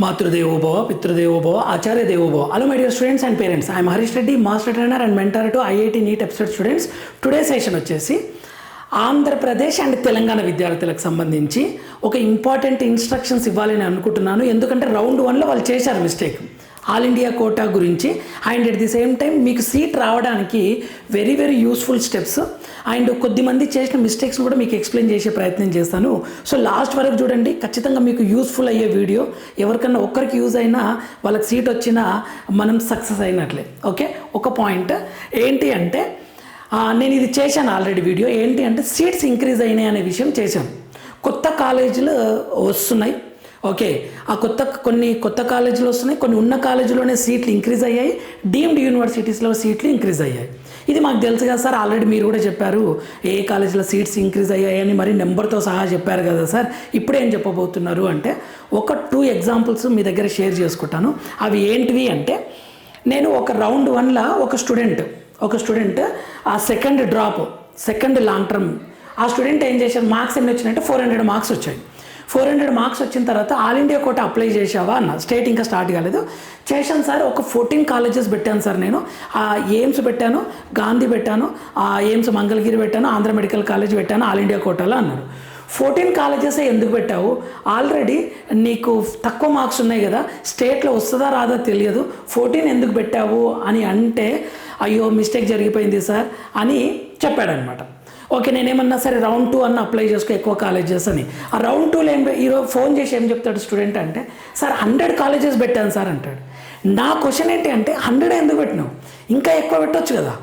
మాతృదేవోభవ పితృదేవోభవ ఆచార్య దేవోభవ hello my dear students and parents I'm Harish Reddy master trainer and mentor to IIT NEET episode students today session వచ్చేసి Andhra Pradesh and Telangana విద్యార్థులకు సంబంధించి ఒక ఇంపార్టెంట్ ఇన్స్ట్రక్షన్స్ ఇవ్వాలని అనుకుంటున్నాను. ఎందుకంటే రౌండ్ వన్లో వాళ్ళు చేశారు మిస్టేక్ ఆల్ ఇండియా కోటా గురించి. And at the same time మీకు సీట్ రావడానికి very very useful steps and కొద్దిమంది చేసిన మిస్టేక్స్ కూడా మీకు ఎక్స్ప్లెయిన్ చేసే ప్రయత్నం చేస్తాను. సో లాస్ట్ వరకు చూడండి ఖచ్చితంగా మీకు యూస్ఫుల్ అయ్యే వీడియో ఎవరికన్నా ఒక్కరికి యూజ్ అయినా వాళ్ళకి సీట్ వచ్చినా మనం సక్సెస్ అయినట్లే. ఓకే ఒక పాయింట్ ఏంటి అంటే నేను ఇది చేశాను ఆల్రెడీ వీడియో ఏంటి అంటే సీట్స్ ఇంక్రీజ్ అయినాయి అనే విషయం చేశాను. కొత్త కాలేజీలు వస్తున్నాయి. ఓకే. ఆ కొత్త కొన్ని కొత్త కాలేజీలు వస్తున్నాయి కొన్ని ఉన్న కాలేజీలోనే సీట్లు ఇంక్రీజ్ అయ్యాయి డీమ్డ్ యూనివర్సిటీస్లో సీట్లు ఇంక్రీజ్ అయ్యాయి. ఇది మాకు తెలుసు కదా సార్ ఆల్రెడీ మీరు కూడా చెప్పారు ఏ కాలేజీలో సీట్స్ ఇంక్రీజ్ అయ్యాయని మరి నెంబర్తో సహా చెప్పారు కదా సార్. ఇప్పుడు ఏం చెప్పబోతున్నారు అంటే ఒక టూ ఎగ్జాంపుల్స్ మీ దగ్గర షేర్ చేసుకుంటాను. అవి ఏంటివి అంటే నేను ఒక రౌండ్ వన్లో ఒక స్టూడెంట్ ఒక స్టూడెంట్ ఆ second drop second long term ఆ స్టూడెంట్ ఏం చేశారు? మార్క్స్ ఎన్ని వచ్చినాయంటే ఫోర్ హండ్రెడ్ మార్క్స్ వచ్చాయి. ఫోర్ హండ్రెడ్ మార్క్స్ వచ్చిన తర్వాత ఆల్ ఇండియా కోట అప్లై చేసావా అన్న. స్టేట్ ఇంకా స్టార్ట్ కాలేదు. చేశాను సార్ ఒక ఫోర్టీన్ కాలేజెస్ పెట్టాను సార్ నేను. ఆ ఎయిమ్స్ పెట్టాను గాంధీ పెట్టాను ఆ ఎయిమ్స్ మంగళగిరి పెట్టాను ఆంధ్ర మెడికల్ కాలేజ్ పెట్టాను ఆల్ ఇండియా కోటాలో అన్నారు. ఫోర్టీన్ కాలేజెస్ ఎందుకు పెట్టావు? ఆల్రెడీ నీకు తక్కువ మార్క్స్ ఉన్నాయి కదా స్టేట్లో వస్తుందా రాదా తెలియదు. ఫోర్టీన్ ఎందుకు పెట్టావు అని అంటే అయ్యో మిస్టేక్ జరిగిపోయింది సార్ అని చెప్పాడనమాట ఓకే నేనేమన్నా సరే రౌండ్ టూ అన్న అప్లై చేసుకో ఎక్కువ కాలేజెస్ అని. ఆ రౌండ్ టూలో ఏం ఈరోజు ఫోన్ చేసి ఏం చెప్తాడు స్టూడెంట్ అంటే సార్ హండ్రెడ్ కాలేజెస్ పెట్టాను సార్ అంటాడు. నా క్వశ్చన్ ఏంటి అంటే హండ్రెడ్ ఎందుకు పెట్టినావు? ఇంకా ఎక్కువ పెట్టవచ్చు కదా.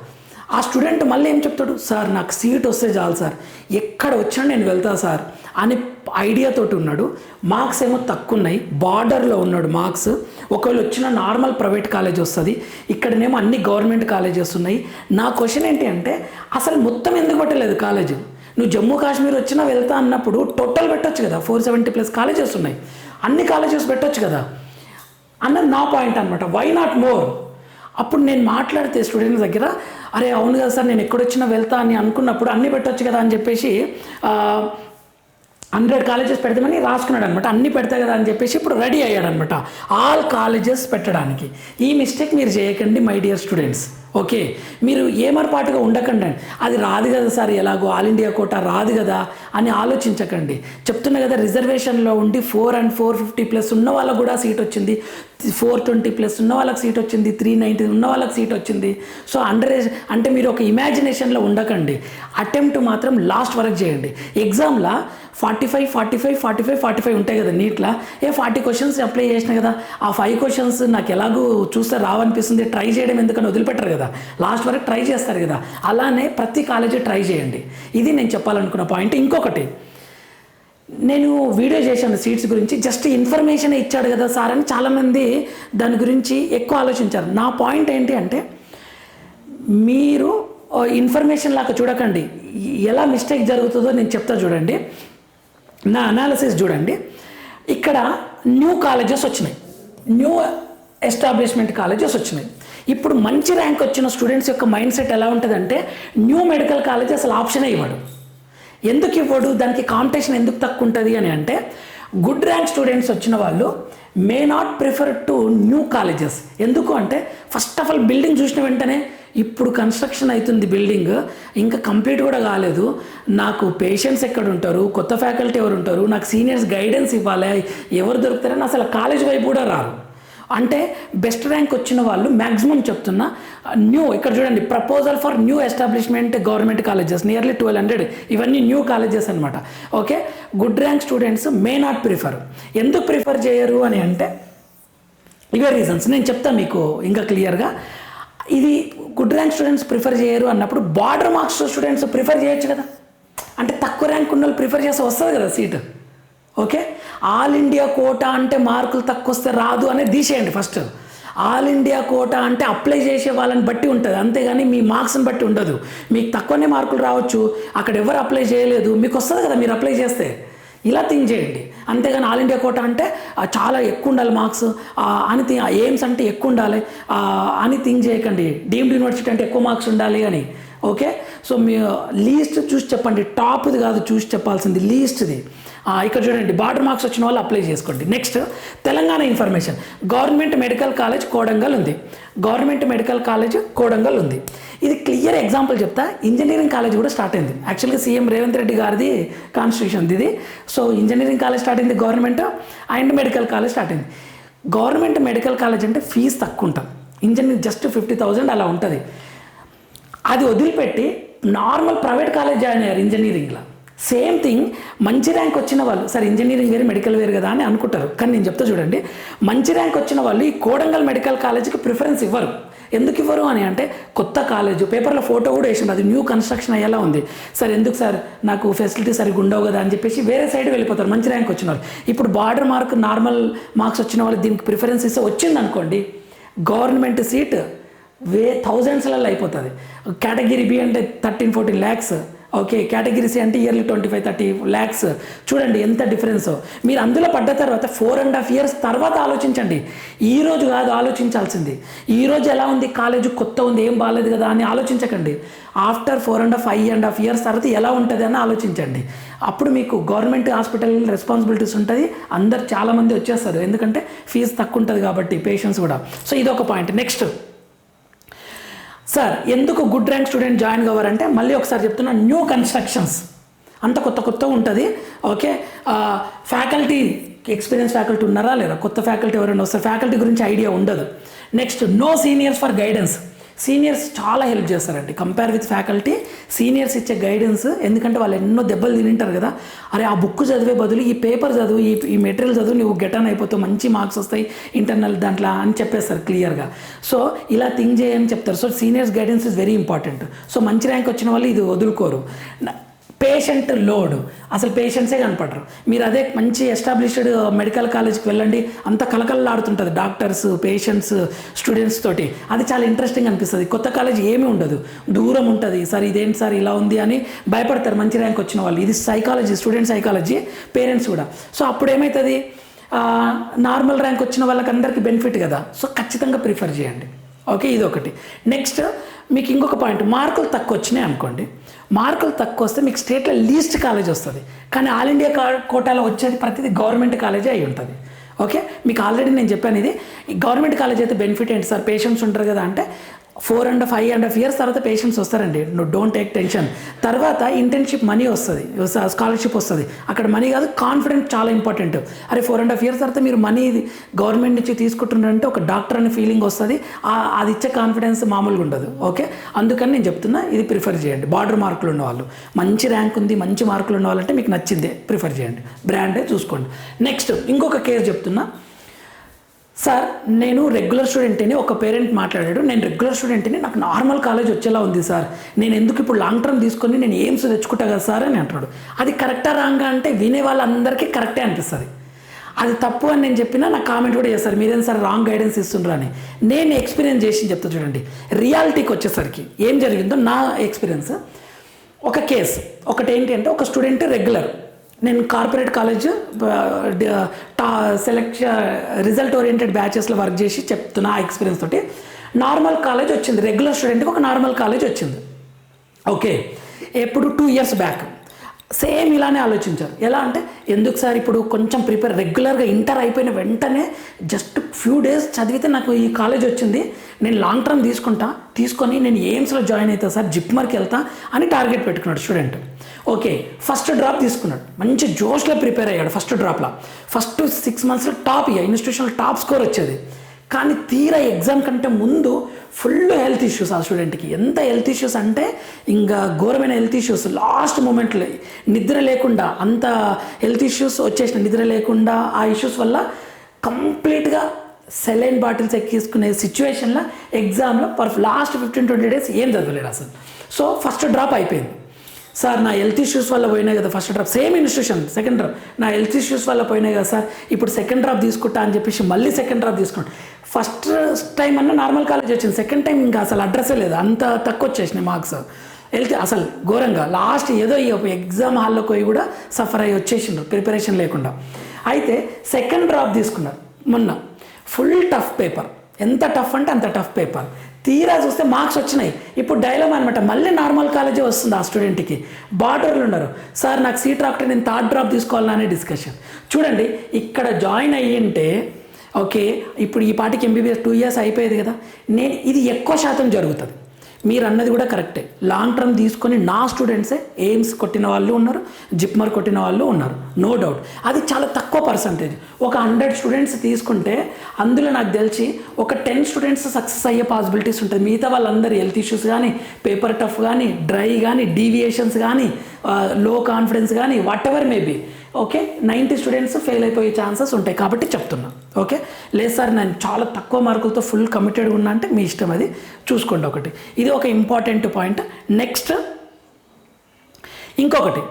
ఆ స్టూడెంట్ మళ్ళీ ఏం చెప్తాడు సార్ నాకు సీట్ వస్తే చాలు సార్. ఎక్కడ వచ్చాను నేను వెళ్తా సార్. అని ఐడియాతోటి ఉన్నాడు. మార్క్స్ ఏమో తక్కువ ఉన్నాయి బార్డర్లో ఉన్నాడు మార్క్స్ ఒకవేళ వచ్చిన నార్మల్ ప్రైవేట్ కాలేజ్ వస్తుంది. ఇక్కడనేమో అన్ని గవర్నమెంట్ కాలేజెస్ ఉన్నాయి. నా క్వశ్చన్ ఏంటి అంటే అసలు మొత్తం ఎందుకు పెట్టలేదు కాలేజ్ నువ్వు జమ్మూ కాశ్మీర్ వచ్చినా వెళ్తా అన్నప్పుడు టోటల్ పెట్టొచ్చు కదా. ఫోర్ సెవెంటీ ప్లస్ కాలేజెస్ ఉన్నాయి. అన్ని కాలేజెస్ పెట్టొచ్చు కదా. అన్నది నా పాయింట్ అనమాట వై నాట్ మోర్ అప్పుడు నేను మాట్లాడితే స్టూడెంట్స్ దగ్గర అరే అవును కదా సార్ నేను ఎక్కడొచ్చినా వెళ్తా అని అనుకున్నప్పుడు అన్నీ పెట్టొచ్చు కదా అని చెప్పేసి హండ్రెడ్ కాలేజెస్ పెడదామని రాసుకున్నాడు అనమాట అన్ని పెడతాయి కదా అని చెప్పేసి ఇప్పుడు రెడీ అయ్యాడనమాట. ఆల్ కాలేజెస్ పెట్టడానికి. ఈ మిస్టేక్ మీరు చేయకండి మై డియర్ స్టూడెంట్స్ ఓకే మీరు ఏమరపాటుగా ఉండకండి. అది రాదు కదా సార్ ఎలాగో ఆల్ ఇండియా కోటా రాదు కదా అని ఆలోచించకండి. చెప్తున్నా కదా రిజర్వేషన్లో ఉండి four and four fifty plus ఉన్న వాళ్ళకు కూడా సీట్ వచ్చింది. ఫోర్ ట్వంటీ ప్లస్ ఉన్న వాళ్ళకి సీట్ వచ్చింది. త్రీ నైంటీ ఉన్న వాళ్ళకి సీట్ వచ్చింది. సో అండర్ అంటే మీరు ఒక ఇమాజినేషన్లో ఉండకండి. అటెంప్ట్ మాత్రం లాస్ట్ వరకు చేయండి. ఎగ్జామ్లో forty five forty five forty five forty five ఉంటాయి కదా నీట్లా. ఏ ఫార్టీ క్వశ్చన్స్ అప్లై చేసిన కదా ఆ ఫైవ్ క్వశ్చన్స్ నాకు ఎలాగూ చూస్తే రావనిపిస్తుంది. ట్రై చేయడం ఎందుకని వదిలిపెట్టరు కదా. లాస్ట్ వరకు ట్రై చేస్తారు కదా. అలానే ప్రతి కాలేజీ ట్రై చేయండి. ఇది నేను చెప్పాలనుకున్న పాయింట్ ఇంకొకటి నేను వీడియో చేశాను సీట్స్ గురించి. జస్ట్ ఇన్ఫర్మేషన్ ఇచ్చాడు కదా సార్ అని చాలామంది దాని గురించి ఎక్కువ ఆలోచించారు. నా పాయింట్ ఏంటి అంటే మీరు ఇన్ఫర్మేషన్ లాగా చూడకండి. ఎలా మిస్టేక్ జరుగుతుందో నేను చెప్తా చూడండి. నా అనాలిసిస్ చూడండి. ఇక్కడ న్యూ కాలేజెస్ వచ్చినాయి. న్యూ ఎస్టాబ్లిష్మెంట్ కాలేజెస్ వచ్చినాయి. ఇప్పుడు మంచి ర్యాంక్ వచ్చిన స్టూడెంట్స్ యొక్క మైండ్ సెట్ ఎలా ఉంటుందంటే న్యూ మెడికల్ కాలేజ్ అసలు ఆప్షనే ఇవ్వడు. ఎందుకు ఇవ్వడు? దానికి కాంపిటీషన్ ఎందుకు తక్కువ ఉంటుంది అని అంటే గుడ్ ర్యాంక్ స్టూడెంట్స్ వచ్చిన వాళ్ళు may not prefer to new colleges ఎందుకు అంటే ఫస్ట్ ఆఫ్ ఆల్ బిల్డింగ్ చూసిన వెంటనే ఇప్పుడు కన్స్ట్రక్షన్ అవుతుంది బిల్డింగ్ ఇంకా కంప్లీట్ కూడా కాలేదు. నాకు పేషెంట్స్ ఎక్కడ ఉంటారు కొత్త ఫ్యాకల్టీ ఎవరు ఉంటారు నాకు సీనియర్స్ గైడెన్స్ ఇవ్వాలి. ఎవరు దొరుకుతారని అసలు కాలేజ్ వైపు కూడా రారు. అంటే బెస్ట్ ర్యాంక్ వచ్చిన వాళ్ళు మ్యాక్సిమం చెప్తున్నా న్యూ ఇక్కడ చూడండి proposal for new establishment government colleges nearly twelve hundred ఇవన్నీ న్యూ కాలేజెస్ అనమాట okay good rank students may not prefer ఎందుకు ప్రిఫర్ చేయరు అని అంటే ఇవే రీజన్స్ నేను చెప్తాను మీకు ఇంకా క్లియర్గా ఇది గుడ్ ర్యాంక్ స్టూడెంట్స్ ప్రిఫర్ చేయరు అన్నప్పుడు బార్డర్ మార్క్స్ స్టూడెంట్స్ ప్రిఫర్ చేయొచ్చు కదా. అంటే తక్కువ ర్యాంక్ ఉన్న వాళ్ళు ప్రిఫర్ చేస్తే వస్తుంది కదా seat okay? All India quota అంటే మార్కులు తక్కువ వస్తే రాదు అనేది తీసేయండి ఫస్ట్ ఆల్ ఇండియా కోటా అంటే అప్లై చేసే వాళ్ళని బట్టి ఉంటుంది. అంతేగాని మీ మార్క్స్ని బట్టి ఉండదు. మీకు తక్కువనే మార్కులు రావచ్చు. అక్కడ ఎవరు అప్లై చేయలేదు. మీకు వస్తుంది కదా మీరు అప్లై చేస్తే. ఇలా థింక్ చేయండి. అంతేగాని ఆల్ ఇండియా కోట అంటే చాలా ఎక్కువ ఉండాలి మార్క్స్ అని థింక్ ఎయిమ్స్ అంటే ఎక్కువ ఉండాలి అని థింక్ చేయకండి. డీమ్డ్ యూనివర్సిటీ అంటే ఎక్కువ మార్క్స్ ఉండాలి అని. ఓకే? సో మీ లీస్ట్ చూసి చెప్పండి. టాప్ది కాదు చూసి చెప్పాల్సింది. లీస్ట్ది. ఇక్కడ చూడండి బార్డర్ మార్క్స్ వచ్చిన వాళ్ళు అప్లై చేసుకోండి. Next Telangana information. Government medical college Kodangal ఉంది. గవర్నమెంట్ మెడికల్ కాలేజ్ కోడంగల్ ఉంది. ఇది క్లియర్ ఎగ్జాంపుల్ చెప్తా. ఇంజనీరింగ్ కాలేజ్ కూడా స్టార్ట్ అయింది. యాక్చువల్గా సీఎం రేవంత్ రెడ్డి గారిది కాన్స్టిట్యూషన్ ఇది సో ఇంజనీరింగ్ కాలేజ్ స్టార్ట్ అయింది government and medical college start అయింది. గవర్నమెంట్ మెడికల్ కాలేజ్ అంటే ఫీజు తక్కువ ఉంటుంది ఇంజనీరింగ్ జస్ట్ ఫిఫ్టీ థౌజండ్ అలా ఉంటుంది. అది వదిలిపెట్టి నార్మల్ ప్రైవేట్ కాలేజ్ జాయిన్ అయ్యారు ఇంజనీరింగ్లో. సేమ్ థింగ్ మంచి ర్యాంక్ వచ్చిన వాళ్ళు సరే ఇంజనీరింగ్ వేరు మెడికల్ వేరు కదా అని అనుకుంటారు. కానీ నేను చెప్తా చూడండి మంచి ర్యాంక్ వచ్చిన వాళ్ళు ఈ కోడంగల్ మెడికల్ కాలేజీకి ప్రిఫరెన్స్ ఇవ్వరు. ఎందుకు ఇవ్వరు అని అంటే కొత్త కాలేజ్ పేపర్లో ఫోటో కూడా వేసిండు అది న్యూ కన్స్ట్రక్షన్ అయ్యేలా ఉంది. సార్ ఎందుకు సార్ నాకు ఫెసిలిటీ సరిగ్గా ఉండవు కదా అని చెప్పేసి వేరే సైడ్ వెళ్ళిపోతారు మంచి ర్యాంక్ వచ్చిన వాళ్ళు. ఇప్పుడు బార్డర్ మార్క్ నార్మల్ మార్క్స్ వచ్చిన వాళ్ళు దీనికి ప్రిఫరెన్స్ ఇస్తే వచ్చిందనుకోండి గవర్నమెంట్ సీట్ వే థౌజండ్స్లలో అయిపోతుంది. కేటగిరీ బి అంటే thirteen fourteen lakhs okay categories అంటే yearly twenty five thirty lakhs. చూడండి ఎంత డిఫరెన్స్. మీరు అందులో పడ్డ తర్వాత ఫోర్ అండ్ హాఫ్ ఇయర్స్ తర్వాత ఆలోచించండి. ఈ రోజు కాదు ఆలోచించాల్సింది. ఈ రోజు ఎలా ఉంది కాలేజ్ కొత్త ఉంది ఏం బాగాలేదు కదా అని ఆలోచించకండి. After four and half five and half years తర్వాత ఎలా ఉంటుంది అని ఆలోచించండి. అప్పుడు మీకు గవర్నమెంట్ హాస్పిటల్ రెస్పాన్సిబిలిటీస్ ఉంటుంది అందరు చాలామంది వచ్చేస్తారు. ఎందుకంటే ఫీజు తక్కువ ఉంటుంది కాబట్టి పేషెంట్స్ కూడా. సో ఇది ఒక పాయింట్. నెక్స్ట్. సార్ ఎందుకు గుడ్ ర్యాంక్ స్టూడెంట్ జాయిన్ కావారంటే మళ్ళీ ఒకసారి చెప్తున్నా న్యూ కన్స్ట్రక్షన్స్ అంత కొత్త కొత్త ఉంటుంది ఓకే ఫ్యాకల్టీ ఎక్స్పీరియన్స్ ఫ్యాకల్టీ ఉన్నారా లేదా? కొత్త ఫ్యాకల్టీ ఎవరైనా వస్తారు? ఫ్యాకల్టీ గురించి ఐడియా ఉండదు. Next no seniors for guidance seniors చాలా హెల్ప్ చేస్తారండి. కంపేర్ విత్ ఫ్యాకల్టీ సీనియర్స్ ఇచ్చే గైడెన్స్ ఎందుకంటే వాళ్ళు ఎన్నో దెబ్బలు తింటారు కదా. అరే ఆ బుక్ చదివే బదులు ఈ పేపర్ చదువు ఈ ఈ మెటీరియల్ చదువు నువ్వు గెటన్ అయిపోతావు మంచి మార్క్స్ వస్తాయి ఇంటర్నల్ దాంట్లో అని చెప్పేస్తారు క్లియర్గా సో ఇలా థింక్ చేయని చెప్తారు. So seniors guidance is very important so మంచి ర్యాంక్ వచ్చిన వాళ్ళు ఇది వదులుకోరు. Patient load. అసలు పేషెంట్సే కనపడరు. మీరు అదే మంచి ఎస్టాబ్లిష్డ్ మెడికల్ కాలేజ్కి వెళ్ళండి అంత కలకలలాడుతుంటుంది డాక్టర్స్ పేషెంట్స్ స్టూడెంట్స్ తోటి. అది చాలా ఇంట్రెస్టింగ్ అనిపిస్తుంది. కొత్త కాలేజ్ ఏమీ ఉండదు. దూరం ఉంటుంది. సార్ ఇదేంటి సార్ ఇలా ఉంది అని భయపడతారు మంచి ర్యాంక్ వచ్చిన వాళ్ళు. ఇది సైకాలజీ స్టూడెంట్ సైకాలజీ పేరెంట్స్ కూడా. సో అప్పుడు ఏమవుతుంది నార్మల్ ర్యాంక్ వచ్చిన వాళ్ళకి అందరికీ బెనిఫిట్ కదా. సో ఖచ్చితంగా ప్రిఫర్ చేయండి. ఓకే ఇది ఒకటి నెక్స్ట్ మీకు ఇంకొక పాయింట్. మార్కులు తక్కువ వచ్చినాయి అనుకోండి. మార్కులు తక్కువ వస్తే మీకు స్టేట్లో లీస్ట్ కాలేజ్ వస్తుంది. కానీ ఆల్ ఇండియా కా- కోటాలో వచ్చేది ప్రతిదీ గవర్నమెంట్ కాలేజే అయి ఉంటుంది. ఓకే? మీకు ఆల్రెడీ నేను చెప్పాను ఇది. ఈ గవర్నమెంట్ కాలేజ్ అయితే బెనిఫిట్ ఏంటి సార్? పేషెంట్స్ ఉంటారు కదా అంటే four and five and half years తర్వాత పేషెంట్స్ వస్తారండి. నువ్వు డోంట్ టేక్ టెన్షన్ తర్వాత ఇంటర్న్షిప్ మనీ వస్తుంది. స్కాలర్షిప్ వస్తుంది. అక్కడ మనీ కాదు కాన్ఫిడెంట్ చాలా ఇంపార్టెంట్ అరే ఫోర్ అండ్ హాఫ్ ఇయర్స్ తర్వాత మీరు మనీ గవర్నమెంట్ నుంచి తీసుకుంటున్నారంటే ఒక డాక్టర్ అనే ఫీలింగ్ వస్తుంది. అది ఇచ్చే కాన్ఫిడెన్స్ మామూలుగా ఉండదు. ఓకే అందుకని నేను చెప్తున్నా ఇది ప్రిఫర్ చేయండి. బార్డర్ మార్కులు ఉన్నవాళ్ళు. మంచి ర్యాంక్ ఉంది మంచి మార్కులు ఉన్నవాళ్ళంటే మీకు నచ్చిందే. ప్రిఫర్ చేయండి. బ్రాండే చూసుకోండి. నెక్స్ట్ ఇంకొక కేసు చెప్తున్నా. సార్ నేను రెగ్యులర్ స్టూడెంట్ని ఒక పేరెంట్ మాట్లాడాడు. నేను రెగ్యులర్ స్టూడెంట్ని నాకు నార్మల్ కాలేజ్ వచ్చేలా ఉంది సార్. నేను ఎందుకు ఇప్పుడు లాంగ్ టర్మ్ తీసుకొని నేను ఎయిమ్స్ తెచ్చుకుంటా కదా సార్ అని అంటాడు. అది కరెక్టా రాంగా అంటే వినే వాళ్ళందరికీ కరెక్టే అనిపిస్తుంది. అది తప్పు అని నేను చెప్పినా నా కామెంట్ కూడా చేస్తారు. మీరేం సార్ రాంగ్ గైడెన్స్ ఇస్తుండ్రు అని. నేను ఎక్స్పీరియన్స్ చేసి చెప్తా చూడండి. రియాలిటీకి వచ్చేసరికి ఏం జరిగిందో నా ఎక్స్పీరియన్స్ ఒక కేసు ఒకటి ఏంటి అంటే ఒక స్టూడెంట్ రెగ్యులర్ నేను కార్పొరేట్ కాలేజ్ టా సెలెక్ట్ రిజల్ట్ ఓరియంటెడ్ బ్యాచెస్లో వర్క్ చేసి చెప్తున్నా ఆ ఎక్స్పీరియన్స్ తోటి. నార్మల్ కాలేజ్ వచ్చింది. రెగ్యులర్ స్టూడెంట్కి ఒక నార్మల్ కాలేజ్ వచ్చింది. ఓకే. ఎప్పుడు టూ ఇయర్స్ బ్యాక్. సేమ్ ఇలానే ఆలోచించారు. ఎలా అంటే ఎందుకు సార్ ఇప్పుడు కొంచెం ప్రిపేర్ రెగ్యులర్గా ఇంటర్ అయిపోయిన వెంటనే జస్ట్ ఫ్యూ డేస్ చదివితే నాకు ఈ కాలేజ్ వచ్చింది. నేను లాంగ్ టర్మ్ తీసుకుంటా. తీసుకొని నేను ఎయిమ్స్లో జాయిన్ అవుతా సార్ జిప్మర్కి వెళ్తా అని టార్గెట్ పెట్టుకున్నాడు స్టూడెంట్. ఓకే ఫస్ట్ డ్రాప్ తీసుకున్నాడు. మంచి జోష్లో ప్రిపేర్ అయ్యాడు ఫస్ట్ డ్రాప్లో ఫస్ట్ సిక్స్ మంత్స్లో టాప్ ఇక ఇన్స్టిట్యూషన్లో టాప్ స్కోర్ వచ్చేది. కానీ తీరా ఎగ్జామ్ కంటే ముందు ఫుల్ హెల్త్ ఇష్యూస్ ఆ స్టూడెంట్కి ఎంత హెల్త్ ఇష్యూస్ అంటే ఇంకా ఘోరమైన హెల్త్ ఇష్యూస్ లాస్ట్ మూమెంట్లో నిద్ర లేకుండా అంత హెల్త్ ఇష్యూస్ వచ్చేసిన నిద్ర లేకుండా ఆ ఇష్యూస్ వల్ల కంప్లీట్గా సెలైన్ బాటిల్స్ ఎక్కించుకునే సిచ్యువేషన్లో ఎగ్జామ్లో per last fifteen twenty days ఏం చదవలేరు అసలు. సో ఫస్ట్ డ్రాప్ అయిపోయింది. సార్ నా హెల్త్ ఇష్యూస్ వల్ల పోయినాయి కదా first drop same institution second drop నా హెల్త్ ఇష్యూస్ వల్ల పోయినాయి కదా సార్ ఇప్పుడు సెకండ్ డ్రాప్ తీసుకుంటా అని చెప్పేసి మళ్ళీ సెకండ్ డ్రాప్ తీసుకుంటా. ఫస్ట్ టైం అన్న నార్మల్ కాలేజ్ వచ్చింది. సెకండ్ టైం ఇంకా అసలు అడ్రస్సే లేదు. అంత తక్కువ వచ్చేసినాయి మార్క్స్ వెళ్తే అసలు ఘోరంగా. లాస్ట్ ఏదో ఈ ఎగ్జామ్ హాల్లో పోయి కూడా సఫర్ అయ్యి వచ్చేసిండ్రు. ప్రిపరేషన్ లేకుండా. అయితే సెకండ్ డ్రాప్ తీసుకున్నారు. మొన్న. ఫుల్ టఫ్ పేపర్ ఎంత టఫ్ అంటే అంత టఫ్ పేపర్ తీరా చూస్తే మార్క్స్ వచ్చినాయి. ఇప్పుడు డైలమా అనమాట మళ్ళీ నార్మల్ కాలేజే వస్తుంది ఆ స్టూడెంట్కి. బార్డర్లు ఉన్నారు సార్ నాకు సీట్ రాకపోతే నేను థర్డ్ డ్రాప్ తీసుకోవాలనే అనే డిస్కషన్. చూడండి ఇక్కడ జాయిన్ అయ్యింటే ఓకే ఇప్పుడు ఈ పాటికి ఎంబీబీఎస్ టూ ఇయర్స్ అయిపోయేది కదా. నేను ఇది ఎక్కువ శాతం జరుగుతుంది. మీరు అన్నది కూడా కరెక్టే. లాంగ్ టర్మ్ తీసుకొని నా స్టూడెంట్సే ఎయిమ్స్ కొట్టిన వాళ్ళు ఉన్నారు జిప్మర్ కొట్టిన వాళ్ళు ఉన్నారు. నో డౌట్ అది చాలా తక్కువ పర్సంటేజ్ ఒక హండ్రెడ్ స్టూడెంట్స్ తీసుకుంటే అందులో నాకు తెలిసి ఒక టెన్ స్టూడెంట్స్ సక్సెస్ అయ్యే పాసిబిలిటీస్ ఉంటుంది మిగతా వాళ్ళందరూ హెల్త్ ఇష్యూస్ కానీ పేపర్ టఫ్ కానీ డ్రై కానీ డీవియేషన్స్ కానీ లో కాన్ఫిడెన్స్ కానీ whatever maybe okay ninety students fail అయిపోయే ఛాన్సెస్ ఉంటాయి. కాబట్టి చెప్తున్నాను ఓకే? లేదు సార్ నేను చాలా తక్కువ మార్కులతో ఫుల్ కమిటెడ్ ఉన్నా అంటే మీ ఇష్టం అది. చూసుకోండి ఒకటి. ఇది ఒక ఇంపార్టెంట్ పాయింట్ నెక్స్ట్ ఇంకొకటి.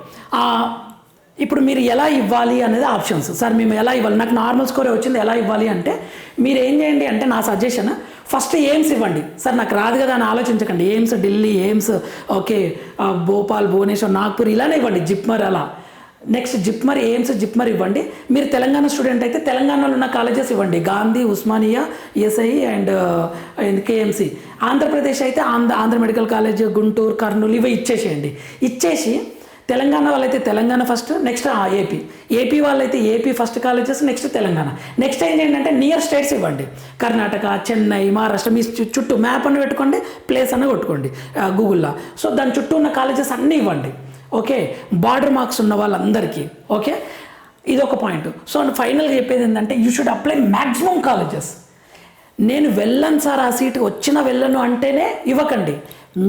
ఇప్పుడు మీరు ఎలా ఇవ్వాలి అనేది ఆప్షన్స్ సార్ మేము ఎలా ఇవ్వాలి? నాకు నార్మల్ స్కోరే వచ్చింది ఎలా ఇవ్వాలి అంటే మీరు ఏం చేయండి అంటే నా సజెషన్ ఫస్ట్ ఎయిమ్స్ ఇవ్వండి. సార్ నాకు రాదు కదా అని ఆలోచించకండి. AIIMS Delhi AIIMS okay Bhopal Bhubaneswar Nagpur ఇలానే ఇవ్వండి. జిప్మర్ అలా. నెక్స్ట్ జిప్మర్ ఎయిమ్స్ జిప్మర్ ఇవ్వండి మీరు తెలంగాణ స్టూడెంట్ అయితే తెలంగాణలో ఉన్న కాలేజెస్ ఇవ్వండి Gandhi Osmania SI and KMC Andhra Pradesh అయితే ఆంధ్ర ఆంధ్ర మెడికల్ కాలేజ్ గుంటూరు కర్నూలు ఇవి ఇచ్చేసేయండి ఇచ్చేసి తెలంగాణ వాళ్ళైతే Telangana first next AP AP వాళ్ళైతే AP first colleges next Telangana next ఏం ఏంటంటే నియర్ స్టేట్స్ ఇవ్వండి కర్ణాటక చెన్నై మహారాష్ట్ర మీ చుట్టూ మ్యాప్ అని పెట్టుకోండి ప్లేస్ అని కొట్టుకోండి గూగుల్లో సో దాని చుట్టూ ఉన్న కాలేజెస్ అన్నీ ఇవ్వండి ఓకే? బార్డర్ మార్క్స్ ఉన్న వాళ్ళందరికీ ఓకే? ఇది ఒక పాయింట్. సో ఫైనల్గా చెప్పేది ఏంటంటే you should apply maximum colleges నేను వెళ్ళను సార్ ఆ సీట్. వచ్చినా వెళ్ళను అంటేనే ఇవ్వకండి.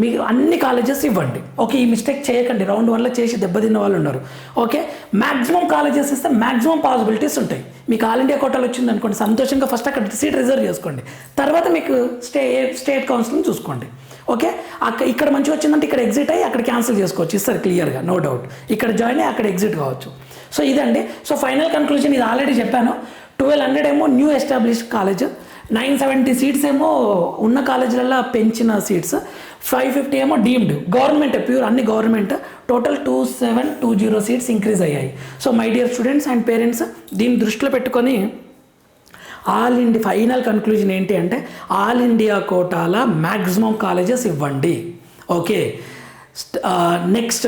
మీరు అన్ని కాలేజెస్ ఇవ్వండి. ఓకే ఈ మిస్టేక్ చేయకండి. రౌండ్ వన్లో చేసి దెబ్బతిన్న వాళ్ళు ఉన్నారు. ఓకే మ్యాక్సిమం కాలేజెస్ ఇస్తే మ్యాక్సిమం పాసిబిలిటీస్ ఉంటాయి. మీకు ఆల్ ఇండియా కోటాలు వచ్చింది అనుకోండి సంతోషంగా ఫస్ట్ అక్కడ సీట్ రిజర్వ్ చేసుకోండి. తర్వాత మీకు స్టే స్టేట్ కౌన్సిలింగ్ చూసుకోండి. ఓకే అక్కడ ఇక్కడ మంచిగా వచ్చిందంటే ఇక్కడ ఎగ్జిట్ అయ్యి అక్కడ క్యాన్సిల్ చేసుకోవచ్చు. ఇస్తారు క్లియర్గా నో డౌట్ ఇక్కడ జాయిన్ అయ్యి అక్కడ ఎగ్జిట్ కావచ్చు. సో ఇదండి. సో ఫైనల్ కన్క్లూజన్ ఇది ఆల్రెడీ చెప్పాను. ట్వెల్వ్ హండ్రెడ్ ఏమో new established college nine seventy seats ఏమో ఉన్న కాలేజీలలో పెంచిన సీట్స్. ఫైవ్ ఫిఫ్టీ ఏమో డీమ్డ్. గవర్నమెంట్ ప్యూర్ అన్ని government. Total two seven two zero seats increase అయ్యాయి. So my dear students and parents దీన్ని దృష్టిలో పెట్టుకొని ఆల్ ఇండియా ఫైనల్ కన్క్లూజన్ ఏంటి అంటే ఆల్ ఇండియా కోటాల మ్యాక్సిమం కాలేజెస్ ఇవ్వండి. ఓకే? నెక్స్ట్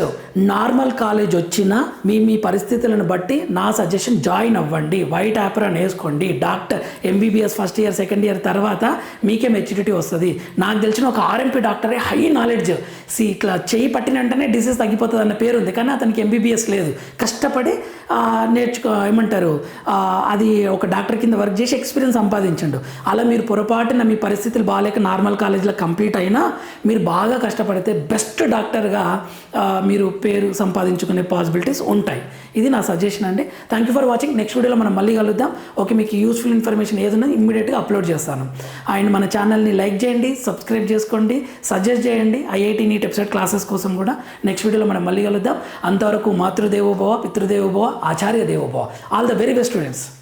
నార్మల్ కాలేజ్ వచ్చినా మీ మీ పరిస్థితులను బట్టి నా సజెషన్ జాయిన్ అవ్వండి. వైట్ యాప్రాన్ వేసుకోండి. Doctor MBBS first year second year తర్వాత మీకే మెచ్యూరిటీ వస్తుంది. నాకు తెలిసిన ఒక ఆర్ఎంపీ డాక్టరే హై నాలెడ్జ్ సి ఇట్లా చేయి పట్టిన వెంటనే డిసీజ్ తగ్గిపోతుంది అన్న పేరు ఉంది కానీ అతనికి ఎంబీబీఎస్ లేదు. కష్టపడి నేర్చుకో ఏమంటారు అది ఒక డాక్టర్ కింద వర్క్ చేసి ఎక్స్పీరియన్స్ సంపాదించండు. అలా మీరు పొరపాటున మీ పరిస్థితులు బాగాలేక నార్మల్ కాలేజ్లో కంప్లీట్ అయినా మీరు బాగా కష్టపడితే బెస్ట్ డాక్టర్ ఆ, మీరు పేరు సంపాదించుకునే పాసిబిలిటీస్ ఉంటాయి. ఇది నా సజెషన్ అండి. Thank you for watching next వీడియోలో మనం మళ్ళీ కలుద్దాం. ఓకే మీకు యూస్ఫుల్ ఇన్ఫర్మేషన్ ఏదైనా ఇమ్మీడియట్గా అప్లోడ్ చేస్తాను. అండ్ మన ఛానల్ని లైక్ చేయండి సబ్స్క్రైబ్ చేసుకోండి సజెస్ట్ చేయండి. ఐఐటి నీట్ వెబ్సైట్ క్లాసెస్ కోసం కూడా నెక్స్ట్ వీడియోలో మనం మళ్ళీ కలుద్దాం. అంతవరకు మాతృదేవోభవ పితృదేవోభవ ఆచార్య దేవోభవ all the very best students